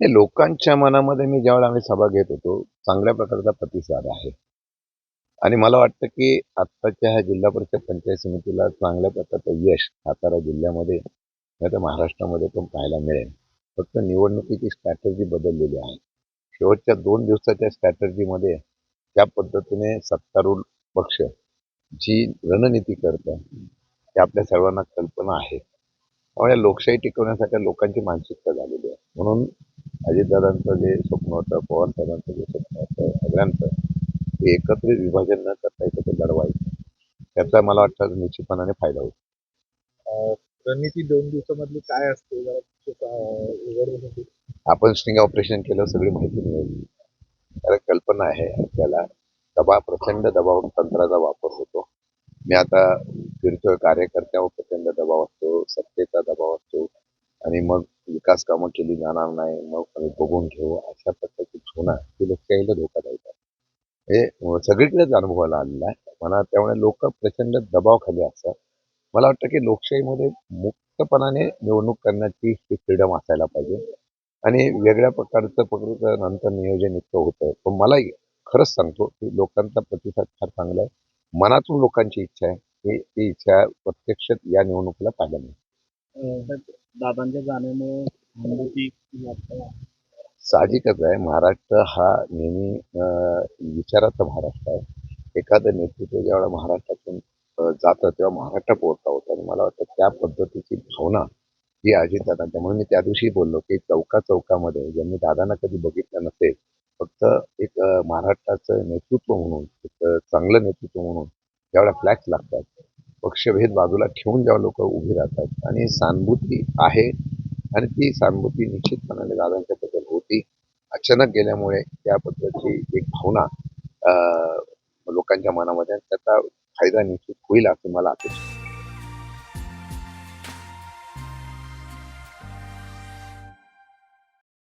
हे लोकांच्या मनामध्ये मी ज्यावेळेला आम्ही सभा घेत होतो चांगल्या प्रकारचा प्रतिसाद आहे. आणि मला वाटतं की आत्ताच्या ह्या जिल्हा परिषद पंचायत समितीला चांगल्या प्रकारचं यश सातारा जिल्ह्यामध्ये नाही तर महाराष्ट्रामध्ये पण पाहायला मिळेल. फक्त निवडणुकीची स्ट्रॅटर्जी बदललेली आहे. शेवटच्या दोन दिवसाच्या स्ट्रॅटर्जीमध्ये त्या पद्धतीने सत्तारूढ पक्ष जी रणनीती करतं ते आपल्या सर्वांना कल्पना आहे. त्यामुळे लोकशाही टिकवण्यासाठी लोकांची मानसिकता झालेली आहे. म्हणून अजितदादांचं जे स्वप्न होतं पवार साहेबांचं जे स्वप्न होतं सगळ्यांचं ते एकत्रित विभाजन न करता एकत्र लढवायचं. त्याचा मला वाटतं निश्चितपणाने फायदा अं, रणनीती दोन दिवसामधली काय असते? जरा. आपण स्टिंग ऑपरेशन केलं सगळी माहिती मिळेल. त्याला कल्पना आहे आपल्याला दबाव प्रचंड दबाव तंत्राचा वापर होतो. मी आता फिरतोय कार्यकर्त्यावर प्रचंड दबाव असतो सत्तेचा दबाव असतो. आणि मग विकास कामं केली जाणार नाही मग आम्ही बघून घेऊ. अशा प्रकारची होणार. ही लोकशाहीला धोकादायक आहे हे सगळीकडेच अनुभवाला आलेला आहे. मला त्यामुळे लोक प्रचंड दबावाखाली असतात. मला वाटतं की लोकशाहीमध्ये मुक्तपणाने निवडणूक करण्याची ही फ्रीडम असायला पाहिजे. आणि वेगळ्या प्रकारचं प्रकारचं नंतर नियोजन इतकं होतं. पण मलाही खरंच सांगतो की लोकांचा प्रतिसाद फार चांगला आहे. मनातून लोकांची इच्छा आहे. की ती इच्छा प्रत्यक्षात या निवडणुकीला पाहिल्या नाही. दादांच्या जाण्यामुळे अनुभूती साहजिकच आहे. महाराष्ट्र हा नेहमी विचाराचा महाराष्ट्र आहे. एखादं नेतृत्व ज्यावेळेला महाराष्ट्रातून जातं तेव्हा महाराष्ट्र पोहोचता होतं. आणि मला वाटतं त्या पद्धतीची भावना ही अजितदादांच्या म्हणून मी त्या दिवशी बोललो की चौका चौकामध्ये ज्यांनी दादांना कधी बघितलं नसेल फक्त एक महाराष्ट्राचं नेतृत्व म्हणून एक चांगलं नेतृत्व म्हणून ज्यावेळेला फ्लॅक्स लागतात पक्षभेद बाजूला ठेवून जेव्हा लोक उभी राहतात. आणि सहानुभूती आहे आणि ती सहानुभूती निश्चितपणाने दादांच्याबद्दल होती. अचानक गेल्यामुळे त्या पद्धतीची एक भावना लोकांच्या मनामध्ये त्याचा फायदा निश्चित होईल असं मला अपेक्षा